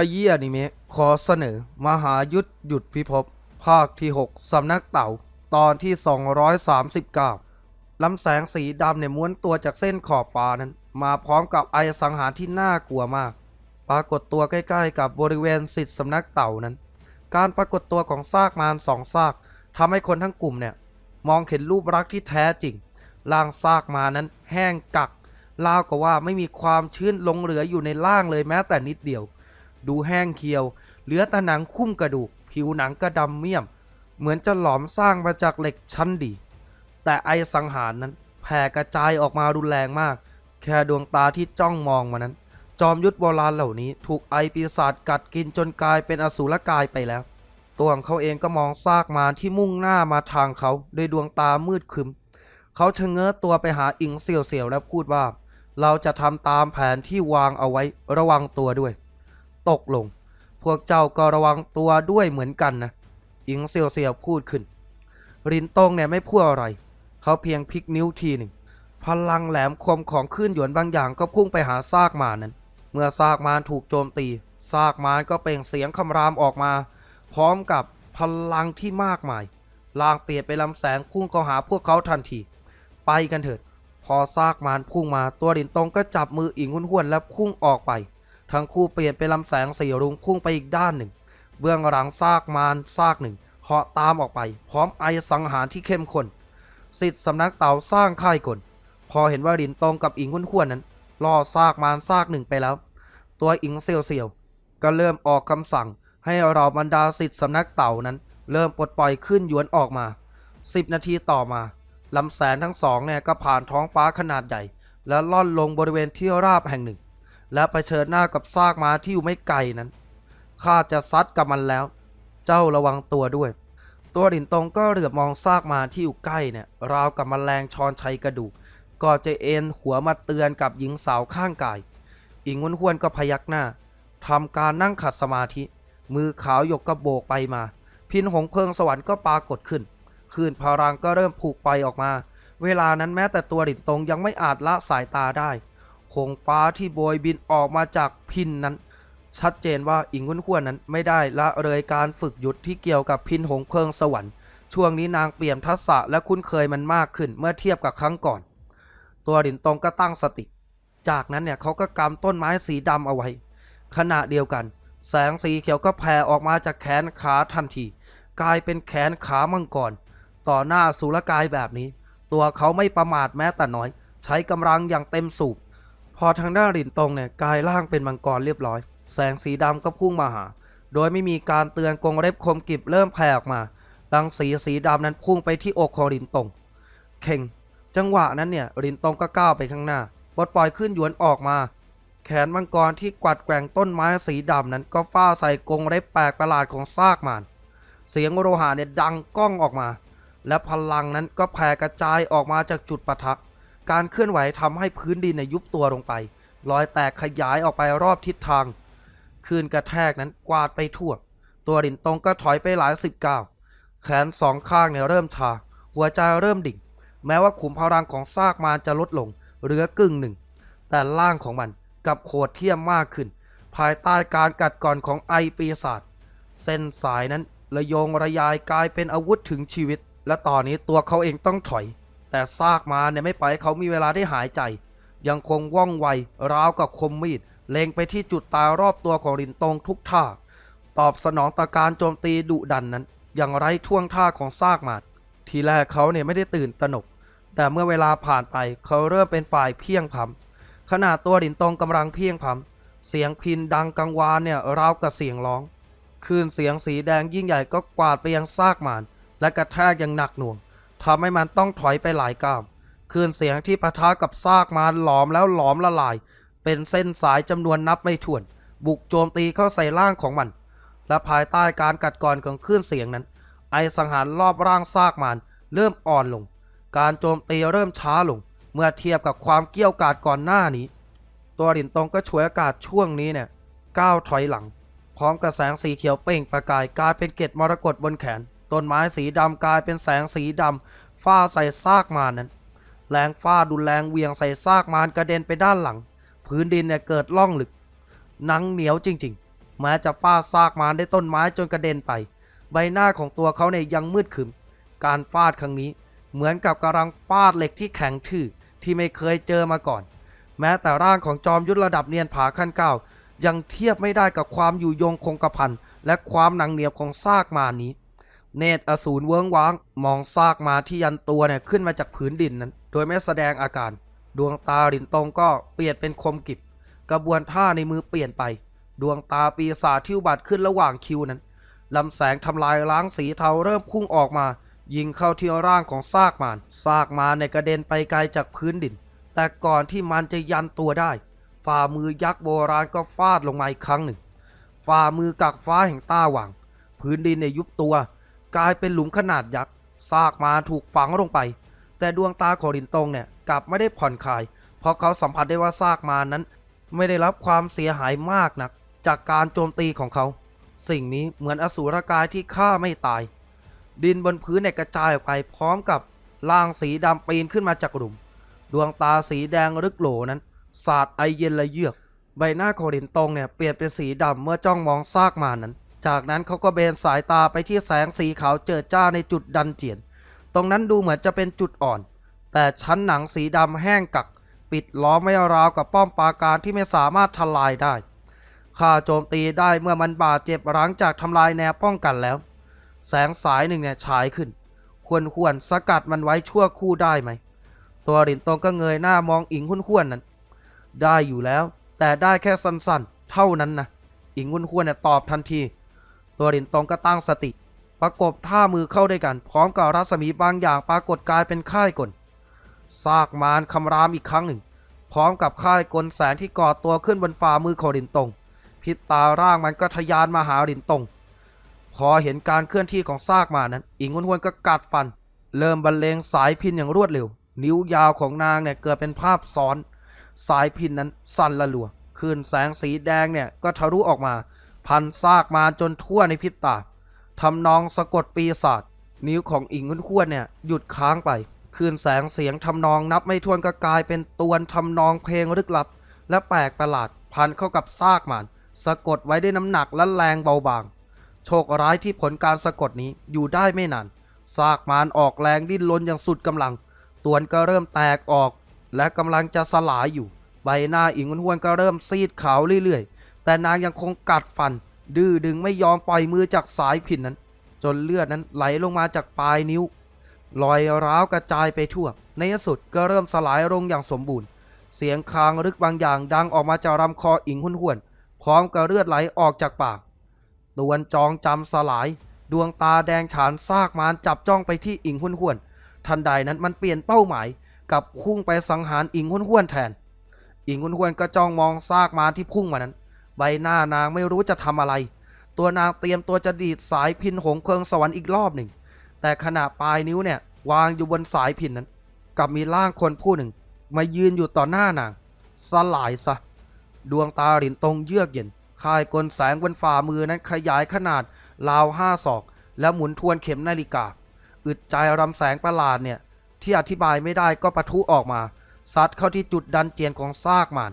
ขยี้อนิเมะขอเสนอ มหายุทธหยุดพิภพภาคที่ 6 สำนักเต่า ตอนที่ 239ลำแสงสีดำเนี่ยม้วนตัวจากเส้นขอบฟ้านั้น มาพร้อมกับไอสังหารที่น่ากลัวมาก ปรากฏตัวใกล้ๆ กับบริเวณสิทธิสำนักเต่านั้น การปรากฏตัวของซากมารสองซากทำให้คนทั้งกลุ่มเนี่ย มองเห็นรูปรักษณ์ที่แท้จริงร่างซากมานั้นแห้งกักราวกับว่าไม่มีความชื้นลงเหลืออยู่ในร่างเลยแม้แต่นิดเดียว ดูแห้งเคียว เหลือแต่หนังคุ้มกระดูก ผิวหนังก็ดำเมี่ยม เหมือนจะหลอมสร้างมาจากเหล็กชั้นดี แต่ไอสังหารนั้นแผ่กระจายออกมารุนแรงมาก แค่ดวงตาที่จ้องมองมานั้น จอมยุทธโบราณเหล่านี้ ถูกไอปีศาจกัดกินจนกลายเป็นอสูรกายไปแล้ว ตัวของเขาเองก็มองซากมารที่มุ่งหน้ามาทางเขาด้วยดวงตามืดคึม เขาชะเง้อตัวไปหาอิงเสี่ยวเสี่ยวๆแล้วพูดว่า เราจะทำตามแผนที่วางเอาไว้ระวังตัวด้วย ตกลง พวกเจ้าก็ระวังตัวด้วยเหมือนกันนะอิงเสี่ยวเสี่ยวพูดขึ้น รินตงเนี่ยไม่พูดอะไร เขาเพียงพลิกนิ้วทีหนึ่ง พลังแหลมคมของคลื่นหยวนบางอย่างก็พุ่งไปหาซากมานั้น เมื่อซากมารถูกโจมตี ซากมารก็เปล่งเสียงคำรามออกมา พร้อมกับพลังที่มากมาย ลางเปลี่ยนไปลำแสงพุ่งเข้าหาพวกเขาทันที ไปกันเถิด พอซากมารพุ่งมาตัวดินตงก็จับมืออิงหุ่นหวนๆและพุ่งออกไป ทั้งคู่เปลี่ยนเป็นลำแสงสีรุ้งพุ่งไปอีกด้านหนึ่ง เบื้องหลังซากมารซากหนึ่งเหาะตามออกไป พร้อมไอสังหารที่เข้มข้นสิทธิ์สำนักเต่าสร้างค่ายกลพอเห็นว่าดินตรงกับอิงหุ่นห้วนนั้นล่อซากมารซากหนึ่งไปแล้ว ตัวอิงเซียวเซียวก็เริ่มออกคำสั่ง ให้เราบรรดาสิทธิ์สำนักเต่านั้น เริ่มปลดปล่อยขึ้นหยวนออกมา 10 นาทีต่อมาลำแสนทั้งสองเนี่ยก็ผ่านท้องฟ้าขนาดใหญ่ แล้วล่อนลงบริเวณที่ราบแห่งหนึ่ง และเผชิญหน้ากับซากม้าที่อยู่ไม่ไกลนั้นข้าจะซัดกับมันแล้ว เจ้าระวังตัวด้วย ตัวดินตรงก็เหลือบมองซากม้าที่อยู่ใกล้เนี่ยราวกับมแมลงชอนชัยกระดูกก็จะเอ็นหัวมาเตือนกับหญิงสาวข้างกายอิงวนหวนก็พยักหน้าทำการนั่งขัดสมาธิ มือขาวหยกก็โบกไปมา พินหงเพลิงสวรรค์ก็ปรากฏขึ้นคลื่นพลังก็เริ่มผูกไปออกมา เวลานั้นแม้แต่ตัวดินตรงยังไม่อาจละสายตาได้ โคงฟ้าที่โบยบินออกมาจากพินนั้น ชัดเจนว่าอิงวนหวนๆนั้นไม่ได้ละเลยการฝึกยุทธที่เกี่ยวกับพินหงเพลิงสวรรค์ช่วงนี้นางเปี่ยมทักษะและคุ้นเคยมันมากขึ้นเมื่อเทียบกับครั้งก่อน ตัวดินตรงก็ตั้งสติ จากนั้นเนี่ยเขาก็กำต้นไม้สีดำเอาไว้ ขณะเดียวกัน แสงสีเขียวก็แผ่ออกมาจากแขนขาทันที กลายเป็นแขนขามังกรต่อหน้าสุรกายแบบนี้ ตัวเขาไม่ประมาทแม้แต่น้อย ใช้กำลังอย่างเต็มสูบ พอทางด้านรินตงเนี่ยกลายร่างเป็นมังกรเรียบร้อย แสงสีดำก็พุ่งมาหา โดยไม่มีการเตือนกรงเล็บคมกิบเริ่มแผ่ออกมารังสีสีดำนั้นพุ่งไปที่อกของรินตงเข่ง จังหวะนั้นเนี่ยรินตงก็ก้าวไปข้างหน้าปลดปล่อยขึ้นหยวนออกมา แขนมังกรที่กวัดแกว่งต้นไม้สีดำนั้นก็ฟาใส่กรงเล็บแปลกประหลาดของซากมารเสียงโลหะเนี่ยดังก้องออกมา และพลังนั้นก็แผ่กระจายออกมาจากจุดปะทะ การเคลื่อนไหวทำให้พื้นดินในยยุบตัวลงไป รอยแตกขยายออกไปรอบทิศทางคลื่นกระแทกนั้นกวาดไปทั่ว ตัวดินตรงก็ถอยไปหลายสิบก้าวแขนสองข้างเนี่ยเริ่มชา หัวใจเริ่มดิ่ง แม้ว่าขุมพลังของซากมารจะลดลง เหลือกึ่งหนึ่ง แต่ร่างของมันกับโหดเที่ยมมากขึ้น ภายใต้การกัดก่อนของไอปีศาจเส้นสายนั้นระโยงระยายกลายเป็นอาวุธถึงชีวิต และตอนนี้ตัวเขาเองต้องถอย แต่ซากมาเนี่ยไม่ปล่อยให้เขามีเวลาได้หายใจ ยังคงว่องไวราวกับคมมีดเล็งไปที่จุดตายรอบตัวของรินตงทุกท่า ตอบสนองต่อการโจมตีดุดันนั้น อย่างไร้ท่วงท่าของซากมารทีแรกเขาเนี่ยไม่ได้ตื่นตระหนก แต่เมื่อเวลาผ่านไปเขาเริ่มเป็นฝ่ายเพียงพำขณะตัวดินตรงกำลังเพียงพำเสียงพินดังกังวานเนี่ยราวกับเสียงร้องคลื่นเสียงสีแดงยิ่งใหญ่ก็กวาดไปยังซากมารและกระแทกอย่างหนักหน่วง ทำให้มันต้องถอยไปหลายก้าวคลื่นเสียงที่ปะทะกับซากมารหลอมแล้วหลอมละลาย เป็นเส้นสายจำนวนนับไม่ถ้วน บุกโจมตีเข้าใส่ร่างของมัน และภายใต้การกัดกร่อนของคลื่นเสียงนั้น ไอสังหารรอบร่างซากมารเริ่มอ่อนลง การโจมตีเริ่มช้าลง เมื่อเทียบกับความเกี้ยวกาดก่อนหน้านี้ ตัวดินตรงก็ฉวยโอกาสช่วงนี้เนี่ยก้าวถอยหลัง พร้อมกับแสงสีเขียวเปล่งประกายกลายเป็นเกล็ดมรกตบนแขน ต้นไม้สีดำกลายเป็นแสงสีดำฟาดใส่ซากมารนั้น แรงฟาดดุนแรงเวียงใส่ซากมารกระเด็นไปด้านหลัง พื้นดินเนี่ยเกิดล่องลึกหนังเหนียวจริงแม้จะฟาดซากมารได้ต้นไม้จนกระเด็นไป ใบหน้าของตัวเขาเนี่ยยังมืดขึมการฟาดครั้งนี้เหมือนกับกำลังฟาดเหล็กที่แข็งทื่อที่ไม่เคยเจอมาก่อน แม้แต่ร่างของจอมยุทธระดับเนียนผาขั้นเก้ายังเทียบไม่ได้กับความอยู่ยงคงกระพันและความหนังเหนียวของซากมานี้ เนตรอสูรเวิ้งว้าง มองซากมาที่ยันตัวเนี่ยขึ้นมาจากผืนดินนั้น โดยไม่แสดงอาการ ดวงตาหลินตงก็เปลี่ยนเป็นคมกิบ กระบวนท่าในมือเปลี่ยนไป ดวงตาปีศาจที่บัติขึ้นระหว่างคิวนั้นลำแสงทำลายล้างสีเทาเริ่มพุ่งออกมา ยิงเข้าที่ร่างของซากมารซากมารในกระเด็นไปไกลจากพื้นดิน แต่ก่อนที่มันจะยันตัวได้ ฝ่ามือยักษ์โบราณก็ฟาดลงมาอีกครั้งหนึ่ง ฝ่ามือกักฟ้าแห่งต้าหว่างพื้นดินในยุบตัว กลายเป็นหลุมขนาดยักษ์ซากมารถูกฝังลงไป แต่ดวงตาของลินตงเนี่ยกลับไม่ได้ผ่อนคลาย เพราะเขาสัมผัสได้ว่าซากมานั้น ไม่ได้รับความเสียหายมากนัก จากการโจมตีของเขา สิ่งนี้เหมือนอสูรกายที่ฆ่าไม่ตาย ดินบนพื้นเนี่ยกระจายออกไปพร้อมกับร่างสีดำปีนขึ้นมาจากหลุม ดวงตาสีแดงลึกโหลนั้น สาดไอเย็นละเยือก ใบหน้าของลินตงเนี่ยเปลี่ยนเป็นสีดำเมื่อจ้องมองซากมานั้น จากนั้นเขาก็เบนสายตาไปที่แสงสีขาวเจิดจ้าในจุดดันเจียน ตรงนั้นดูเหมือนจะเป็นจุดอ่อน แต่ชั้นหนังสีดำแห้งกัก ปิดล้อมไม่ราวกับป้อมปราการที่ไม่สามารถทลายได้ข้าโจมตีได้เมื่อมันบาดเจ็บหลังจากทำลายแนวป้องกันแล้ว แสงสายหนึ่งเนี่ยฉายขึ้น ควรควรสกัดมันไว้ชั่วครู่ได้ไหม ตัวหลินตรงก็เงยหน้ามองอิงคุ้นควรนั้น ได้อยู่แล้ว แต่ได้แค่สั้นๆ เท่านั้นนะอิงคุ้นควรเนี่ยตอบทันที ตัวหลินตงก็ตั้งสติ ประกบท่ามือเข้าด้วยกัน พร้อมกับรัศมีบางอย่างปรากฏกายเป็นค่ายกลซากมารคำรามอีกครั้งหนึ่ง พร้อมกับค่ายกลแสงที่ก่อตัวขึ้นบนฝ่ามือของหลินตงพิบตาร่างมันก็ทะยานมาหาหลินตงพอเห็นการเคลื่อนที่ของซากมานั้น อิงหุนวนก็กัดฟัน เริ่มบรรเลงสายพินอย่างรวดเร็ว นิ้วยาวของนางเนี่ยเกิดเป็นภาพซ้อน สายพินนั้นสั่นละลัวคลื่นแสงสีแดงเนี่ยก็ทะลุออกมา พันซากมาจนทั่วในพริบตาทำนองสะกดปีศาจนิ้วของอิงหุนหวนเนี่ยหยุดค้างไป คืนแสงเสียงทำนองนับไม่ถ้วนก็กลายเป็นตวนทำนองเพลงลึกลับ และแปลกประหลาดพันเข้ากับซากมันสะกดไว้ด้วยน้ำหนักและแรงเบาบาง โชคร้ายที่ผลการสะกดนี้อยู่ได้ไม่นานซากมารออกแรงดิ้นรนอย่างสุดกำลัง ตวนก็เริ่มแตกออก และกำลังจะสลายอยู่ ใบหน้าอิงหุนหวนก็เริ่มซีดขาวเรื่อยๆ แต่นางยังคงกัดฟัน ดื้อดึงไม่ยอมปล่อยมือจากสายพินนั้น จนเลือดนั้นไหลลงมาจากปลายนิ้วรอยร้าวกระจายไปทั่ว ในที่สุดก็เริ่มสลายลงอย่างสมบูรณ์ เสียงคางลึกบางอย่างดังออกมาจากลำคออิงหุนหวน พร้อมกับเลือดไหลออกจากปากตวนจองจำสลาย ดวงตาแดงฉานซากมารจับจ้องไปที่อิงหุนหวน ทันใดนั้นมันเปลี่ยนเป้าหมายกลับพุ่งไปสังหารอิงหุนหวนแทน อิงหุนหวนก็จ้องมองซากมารที่พุ่งมานั้น ใบหน้านางไม่รู้จะทำอะไร ตัวนางเตรียมตัวจะดีดสายพินหงเคริงสวรรค์อีกรอบหนึ่ง แต่ขณะปลายนิ้วเนี่ยวางอยู่บนสายพินนั้นกลับมีร่างคนผู้หนึ่ง มายืนอยู่ต่อหน้านาง สลายซะ ดวงตาหลินตรงเยือกเย็นคายกลแสงบนฝ่ามือนั้นขยายขนาดราวห้าศอก แล้วหมุนทวนเข็มนาฬิกา อึดใจรำแสงประหลาดเนี่ย ที่อธิบายไม่ได้ก็ปะทุออกมา ซัดเข้าที่จุดดันเจียนของซากมาน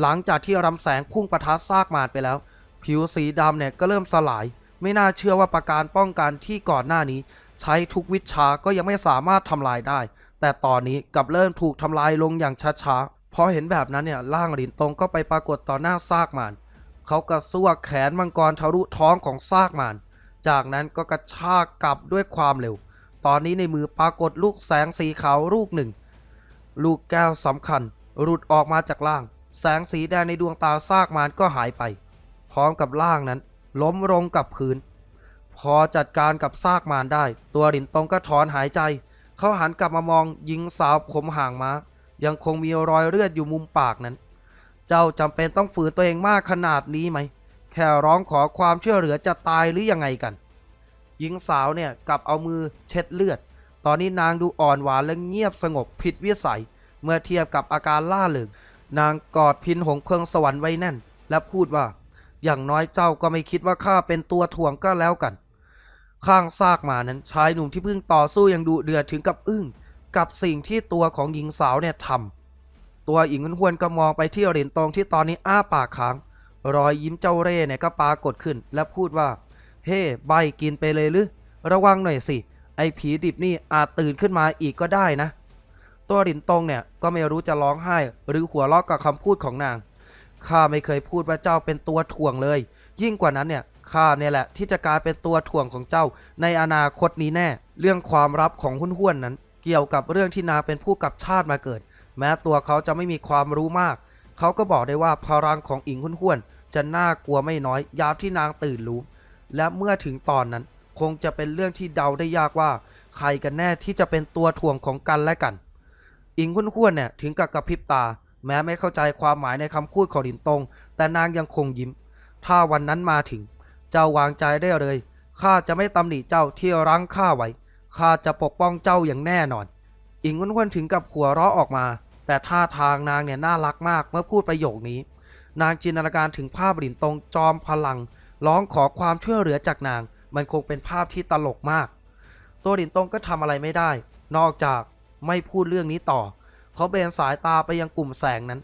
หลังจากที่รำแสงพุ่งประทัดซากมานไปแล้ว ผิวสีดำเนี่ยก็เริ่มสลาย ไม่น่าเชื่อว่าประการป้องกันที่ก่อนหน้านี้ ใช้ทุกวิชาก็ยังไม่สามารถทำลายได้ แต่ตอนนี้กลับเริ่มถูกทำลายลงอย่างช้าๆพอเห็นแบบนั้นเนี่ยร่างหลินตงก็ไปปรากฏต่อหน้าซากมานเขากระซวกแขนมังกรทะลุท้องของซากมานจากนั้นก็กระชากกลับด้วยความเร็ว ตอนนี้ในมือปรากฏลูกแสงสีขาวลูกหนึ่ง ลูกแก้วสำคัญ หลุดออกมาจากล่าง แสงสีแดงในดวงตาซากมานก็หายไป พร้อมกับร่างนั้น ล้มลงกับพื้น พอจัดการกับซากมารได้ ตัวหลินตงก็ถอนหายใจ เขาหันกลับมามองหญิงสาวผมห่างมายังคงมีรอยเลือดอยู่มุมปากนั้น เจ้าจำเป็นต้องฝืนตัวเองมากขนาดนี้ไหม แค่ร้องขอความช่วยเหลือจะตายหรือยังไงกัน หญิงสาวเนี่ยกลับเอามือเช็ดเลือด ตอนนี้นางดูอ่อนหวานและเงียบสงบผิดวิสัย เมื่อเทียบกับอาการล่าเริง นางกอดพินหงเพิงสวรรค์ไว้แน่น และพูดว่า อย่างน้อยเจ้าก็ไม่คิดว่าข้าเป็นตัวถ่วงก็แล้วกัน ข้างซากหมานั้นชายหนุ่มที่เพิ่งต่อสู้อย่างดุเดือดถึงกับอึ้งกับสิ่งที่ตัวของหญิงสาวเนี่ยทำตัวหญิงหวนก็มองไปที่เหรียญตองที่ตอนนี้อ้าปากค้าง รอยยิ้มเจ้าเร่เนี่ยก็ปรากฏขึ้น และพูดว่า เฮ้ ใบกินไปเลยหรือระวังหน่อยสิ ไอ้ผีดิบนี่อาจตื่นขึ้นมาอีกก็ได้นะ ตัวหลินตงเนี่ยก็ไม่รู้จะร้องไห้ หรือหัวเราะกับคำพูดของนาง ข้าไม่เคยพูดว่าเจ้าเป็นตัวถ่วงเลย ยิ่งกว่านั้นเนี่ยข้าเนี่ยแหละที่จะกลายเป็นตัวถ่วงของเจ้า ในอนาคตนี้แน่ เรื่องความลับของหุ้นห้วนนั้น เกี่ยวกับเรื่องที่นางเป็นผู้กับชาติมาเกิด แม้ตัวเขาจะไม่มีความรู้มาก เขาก็บอกได้ว่าพลังของอิงหุ้นห้วน จะน่ากลัวไม่น้อย ยามที่นางตื่นรู้ และเมื่อถึงตอนนั้น คงจะเป็นเรื่องที่เดาได้ยากว่า ใครกันแน่ที่จะเป็นตัวถ่วงของกันและกัน อิงคุ้นควรเนี่ยถึงกับกระพริบตา แม้ไม่เข้าใจความหมายในคำพูดของหลินตง แต่นางยังคงยิ้ม ถ้าวันนั้นมาถึง เจ้าวางใจได้เลยข้าจะไม่ตำหนิเจ้าที่รั้งข้าไว้ข้าจะปกป้องเจ้าอย่างแน่นอน อิงคุ้นควรถึงกับหัวเราะออกมา แต่ท่าทางนางเนี่ยน่ารักมากเมื่อพูดประโยคนี้ นางจินตนาการถึงภาพหลินตงจอมพลัง ร้องขอความช่วยเหลือจากนาง มันคงเป็นภาพที่ตลกมาก ตัวหลินตงก็ทำอะไรไม่ได้ นอกจาก ไม่พูดเรื่องนี้ต่อ เขาเบนสายตาไปยังกลุ่มแสงนั้น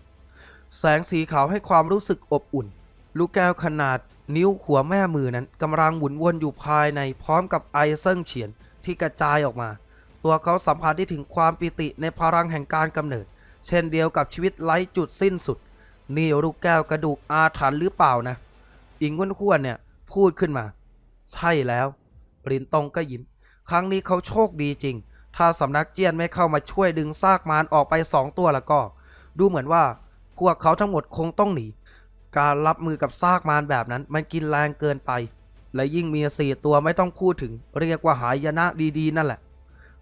แสงสีขาวให้ความรู้สึกอบอุ่น ลูกแก้วขนาดนิ้วหัวแม่มือนั้นกำลังหมุนวนอยู่ภายในพร้อมกับไอเซิ่งเฉียนที่กระจายออกมา ตัวเขาสัมผัสได้ถึงความปิติในพลังแห่งการกำเนิด เช่นเดียวกับชีวิตไร้จุดสิ้นสุด นี่ลูกแก้วกระดูกอาถรรพ์หรือเปล่านะ อิงว้วนขวนเนี่ยพูดขึ้นมา ใช่แล้วรินตงก็ยิ้ม ครั้งนี้เขาโชคดีจริง ถ้าสำนักเจียนไม่เข้ามาช่วยดึงซากมารออกไปสองตัวแล้วก็ ดูเหมือนว่าพวกเขาทั้งหมดคงต้องหนี การรับมือกับซากมารแบบนั้น มันกินแรงเกินไป และยิ่งมีสี่ตัวไม่ต้องพูดถึง เรียกว่าหายนะดีๆ นั่นแหละ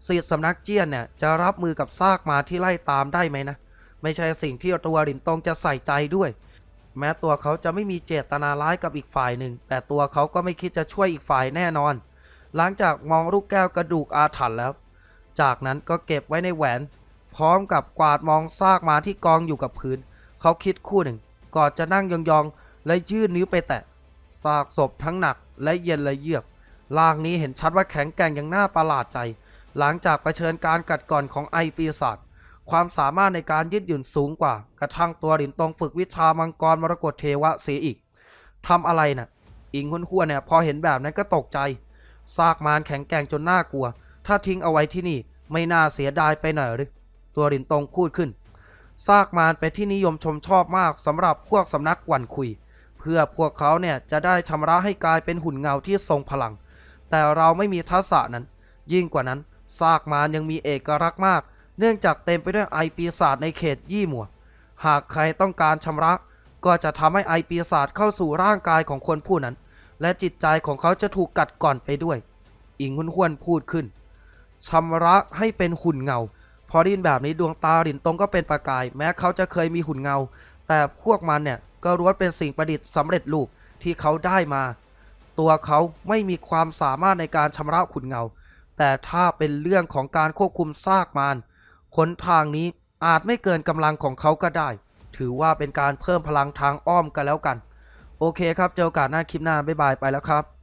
สิทธิสำนักเจียนเนี่ยจะรับมือกับซากมารที่ไล่ตามได้ไหมนะ ไม่ใช่สิ่งที่ตัวหลินตงจะใส่ใจด้วย แม้ตัวเขาจะไม่มีเจตนาร้ายกับอีกฝ่ายหนึ่ง แต่ตัวเขาก็ไม่คิดจะช่วยอีกฝ่ายแน่นอน หลังจากมองลูกแก้วกระดูกอาถรรพ์แล้ว จากนั้นก็เก็บไว้ในแหวน พร้อมกับกวาดมองซากมาที่กองอยู่กับพื้น เขาคิดคู่หนึ่ง ก่อนจะนั่งยองๆ และยื่นนิ้วไปแตะซากศพทั้งหนักและเย็นและเยือกล่างนี้เห็นชัดว่าแข็งแกร่งอย่างน่าประหลาดใจ หลังจากเผชิญการกัดก่อนของไอปีศาจความสามารถในการยืดหยุ่นสูงกว่า กระทั่งตัวหลินตงฝึกวิชามังกรมรกตเทวะเสียอีกทำอะไรน่ะ อิงหุนหัวเนี่ยพอเห็นแบบนั้นก็ตกใจซากมารแข็งแกร่งจนน่ากลัว ถ้าทิ้งเอาไว้ที่นี่ไม่น่าเสียดายไปหน่อยหรือตัวหลินตงพูดขึ้น ซากมารเป็นที่นิยมชมชอบมากสำหรับพวกสำนักวันคุย เพื่อพวกเขาเนี่ยจะได้ชำระให้กลายเป็นหุ่นเงาที่ทรงพลัง แต่เราไม่มีทักษะนั้น ยิ่งกว่านั้น ซากมารยังมีเอกลักษณ์มาก เนื่องจากเต็มไปด้วยไอปีศาจในเขตยี่หมัว หากใครต้องการชำระ ก็จะทำให้ไอปีศาจเข้าสู่ร่างกายของคนผู้นั้น และจิตใจของเขาจะถูกกัดก่อนไปด้วย อิงหุนหวนพูดขึ้น ชำระให้เป็นหุ่นเงา พอไดยินแบบนี้ดวงตาหลินตงก็เป็นประกาย แม้เขาจะเคยมีหุ่นเงา แต่พวกมันเนี่ยก็ล้วนเป็นสิ่งประดิษฐ์สำเร็จรูปที่เขาได้มา ตัวเขาไม่มีความสามารถในการชำระหุ่นเงา แต่ถ้าเป็นเรื่องของการควบคุมซากมารขนทางนี้อาจไม่เกินกำลังของเขาก็ได้ ถือว่าเป็นการเพิ่มพลังทางอ้อมกันแล้วกัน โอเคครับ เจอกาสหน้าคลิปหน้า บ๊ายบายไปแล้วครับ